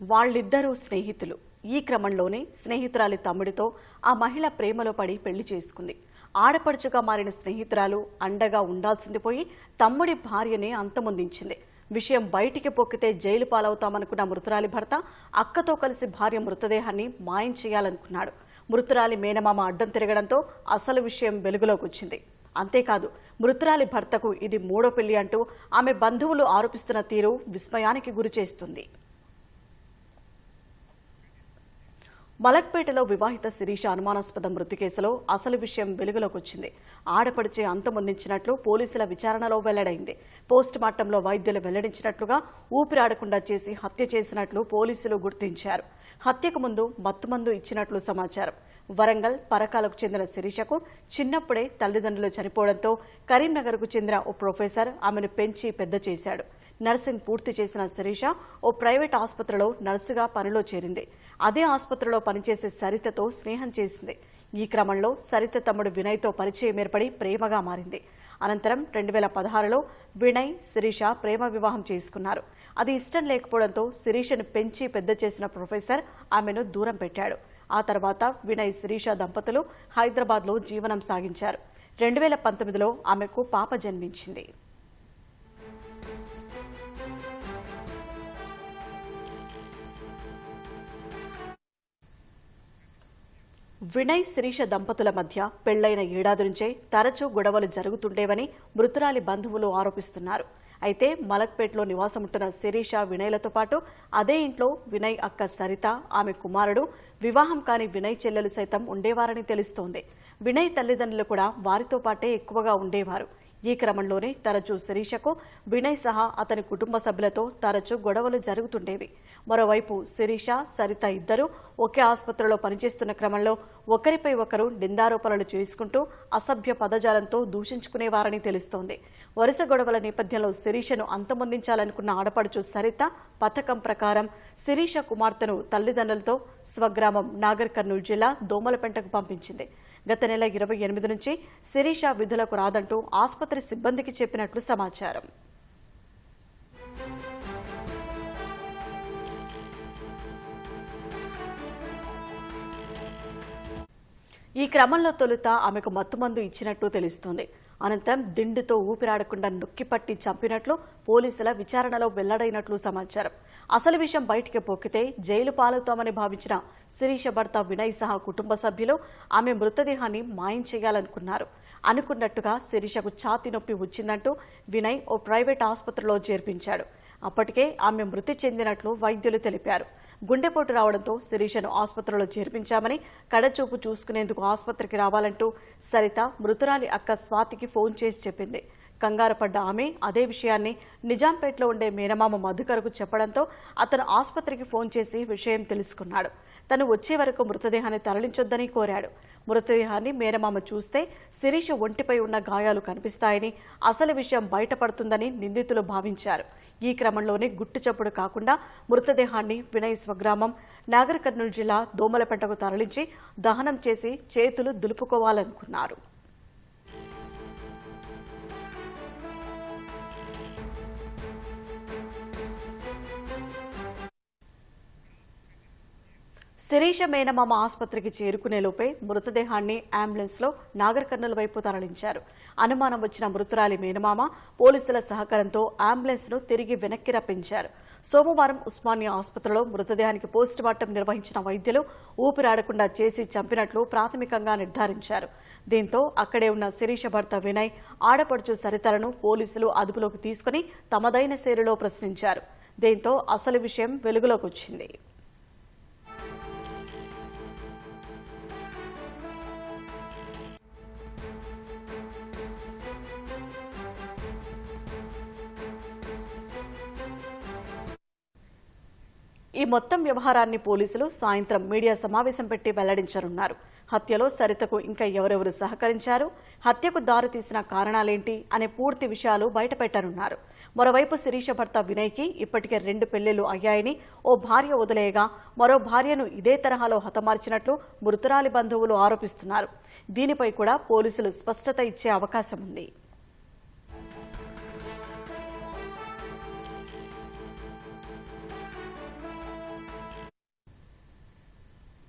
వాళ్ళిద్దరూ స్నేహితులు. ఈ క్రమంలోనే స్నేహితురాలి తమ్ముడితో ఆ మహిళ ప్రేమలో పడి పెళ్ళి చేసుకుంది. ఆడపడుచుగా మారిన స్నేహితురాలు అండగా ఉండాల్సింది పోయి తమ్ముడి భార్యని అంతమొందించింది. విషయం బయటికి పొక్కితే జైలు పాలవుతామనుకున్న మృతురాలి భర్త అక్కతో కలిసి భార్య మృతదేహాన్ని మాయం చేయాలనుకున్నాడు. మృతురాలి మేనమామ అడ్డం తిరగడంతో అసలు విషయం వెలుగులోకి వచ్చింది అంతేకాదు మృతురాలి భర్తకు ఇది మూడో పెళ్ళి అంటూ ఆమె బంధువులు ఆరోపిస్తున్న తీరు విస్మయానికి గురిచేస్తుంది. మలక్పేటలో వివాహిత శిరీష అనుమానాస్పద మృతి కేసులో అసలు విషయం వెలుగులోకి వచ్చింది ఆడపడిచే అంతమొందించినట్లు పోలీసుల విచారణలో వెల్లడైంది. పోస్ట్ మార్టంలో వైద్యులు వెల్లడించినట్లుగా ఊపిరాడకుండా చేసి హత్య చేసినట్లు పోలీసులు గుర్తించారు. హత్యకు ముందు మత్తుమందు ఇచ్చినట్లు సమాచారం. వరంగల్ పరకాలకు చెందిన శిరీషకు చిన్నప్పుడే తల్లిదండ్రులు చనిపోవడంతో కరీంనగర్కు చెందిన ఓ ప్రొఫెసర్ ఆమెను పెంచి పెద్ద చేశాడు. నర్సింగ్ పూర్తి చేసిన శిరీష ఓ ప్రైవేట్ ఆసుపత్రిలో నర్సుగా పనిలో చేరింది. అదే ఆసుపత్రిలో పనిచేసే సరితతో స్నేహం చేసింది. ఈ క్రమంలో సరిత తమ్ముడు వినయ్తో పరిచయం ఏర్పడి ప్రేమగా మారింది. అనంతరం రెండు వేల పదహారులో వినయ్ శిరీష ప్రేమ వివాహం చేసుకున్నారు. అది ఇష్టం లేకపోవడంతో శిరీషను పెంచి పెద్ద చేసిన ప్రొఫెసర్ ఆమెను దూరం పెట్టాడు. ఆ తర్వాత వినయ్ శిరీష దంపతులు హైదరాబాద్లో జీవనం సాగించారు. రెండు వేల పంతొమ్మిదిలో ఆమెకు పాప జన్మించింది. వినయ్ శిరీష దంపతుల మధ్య పెళ్ళైన ఏడాది నుంచే తరచూ గొడవలు జరుగుతుండేవని మృతురాలి బంధువులు ఆరోపిస్తున్నారు. అయితే మలక్పేటలో నివాసముంటున్న శిరీష వినయ్లతో పాటు అదే ఇంట్లో వినయ్ అక్క సరిత ఆమె కుమారుడు వివాహం కాని వినయ్ చెల్లెలు సైతం ఉండేవారని తెలుస్తోంది. వినయ్ తల్లిదండ్రులు కూడా వారితో పాటే ఎక్కువగా ఉండేవారు. ఈ క్రమంలోనే తరచూ శిరీషకు వినయ్ సహా అతని కుటుంబ సభ్యులతో తరచూ గొడవలు జరుగుతుండేవి. మరోవైపు శిరీష సరిత ఇద్దరు ఒకే ఆసుపత్రిలో పనిచేస్తున్న క్రమంలో ఒకరిపై ఒకరు నిందారోపణలు చేసుకుంటూ అసభ్య పదజాలంతో దూషించుకునేవారని తెలుస్తోంది. వరుస గొడవల నేపథ్యంలో శిరీషను అంతమొందించాలనుకున్న ఆడపడుచు సరిత పథకం ప్రకారం శిరీష కుమార్తెను తల్లిదండ్రులతో స్వగ్రామం నాగర్ కర్నూలు జిల్లా దోమలపెంటకు పంపించింది. గత నెల ఇరవై ఎనిమిది నుంచి శిరీష విధులకు రాదంటూ ఆసుపత్రి సిబ్బందికి చెప్పినట్లు సమాచారం. ఈ క్రమంలో తొలుత ఆమెకు మత్తుమందు ఇచ్చినట్టు తెలుస్తోంది. అనంతరం దిండుతో ఊపిరాడకుండా నొక్కిపట్టి చంపినట్లు పోలీసుల విచారణలో వెల్లడైనట్లు సమాచారం. అసలు విషయం బయటికి పొక్కితే జైలు పాలవుతామని భావించిన శిరీష భర్త వినయ్ సహా కుటుంబ సభ్యులు ఆమె మృతదేహాన్ని మాయం చేయాలనుకున్నారు. అనుకున్నట్టుగా శిరీషకు ఛాతీ నొప్పి వచ్చిందంటూ వినయ్ ఓ ప్రైవేట్ ఆసుపత్రిలో చేర్పించాడు. అప్పటికే ఆమె మృతి చెందినట్లు వైద్యులు తెలిపారు. గుండెపోటు రావడంతో శిరీషను ఆసుపత్రిలో చేర్పించామని కడచూపు చూసుకునేందుకు ఆసుపత్రికి రావాలంటూ సరిత మృతురాలి అక్క స్వాతికి ఫోన్ చేసి చెప్పింది. కంగారు పడ్డ ఆమె అదే విషయాన్ని నిజాంపేటలో ఉండే మేనమామ మధుకర్కు చెప్పడంతో అతను ఆసుపత్రికి ఫోన్ చేసి విషయం తెలుసుకున్నాడు. తను వచ్చే వరకు మృతదేహాన్ని తరలించొద్దని కోరాడు. మృతదేహాన్ని మేనమామ చూస్తే శిరీష ఒంటిపై ఉన్న గాయాలు కనిపిస్తాయని అసలు విషయం బయటపడుతుందని నిందితులు భావించారు. ఈ క్రమంలోనే గుట్టు చప్పుడు కాకుండా మృతదేహాన్ని వినయ్ స్వగ్రామం నాగర్ కర్నూలు జిల్లా దోమలపెంటకు తరలించి దహనం చేసి చేతులు దులుపుకోవాలనుకున్నారు. శిరీష మేనమామ ఆసుపత్రికి చేరుకునేలోపే మృతదేహాన్ని అంబులెన్స్లో నాగర్ కర్నూలు వైపు తరలించారు. అనుమానం వచ్చిన మృతురాలి మేనమామ పోలీసుల సహకారంతో అంబులెన్స్ను తిరిగి వెనక్కి రప్పించారు. సోమవారం ఉస్మానియా ఆసుపత్రిలో మృతదేహానికి పోస్టుమార్టం నిర్వహించిన వైద్యులు ఊపిరాడకుండా చేసి చంపినట్లు ప్రాథమికంగా నిర్ధారించారు. దీంతో అక్కడే ఉన్న శిరీష భర్త వినయ్ ఆడపడుచు సరితలను పోలీసులు అదుపులోకి తీసుకుని తమదైన శైలిలో ప్రశ్నించారు. దీంతో అసలు విషయం వెలుగులోకి వచ్చింది. ఈ మొత్తం వ్యవహారాన్ని పోలీసులు సాయంత్రం మీడియా సమావేశం పెట్టి వెల్లడించనున్నారు. హత్యలో సరితకు ఇంకా ఎవరెవరు సహకరించారు? హత్యకు దారితీసిన కారణాలేంటి? అనే పూర్తి విషయాలు బయటపెట్టనున్నారు. మరోవైపు శిరీష భర్త వినయ్కి ఇప్పటికే రెండు పెళ్ళిళ్ళు అయ్యాయని ఓ భార్య వదిలేయగా మరో భార్యను ఇదే తరహాలో హతమార్చినట్లు మృతురాలి బంధువులు ఆరోపిస్తున్నారు. దీనిపై కూడా పోలీసులు స్పష్టత ఇచ్చే అవకాశం ఉంది.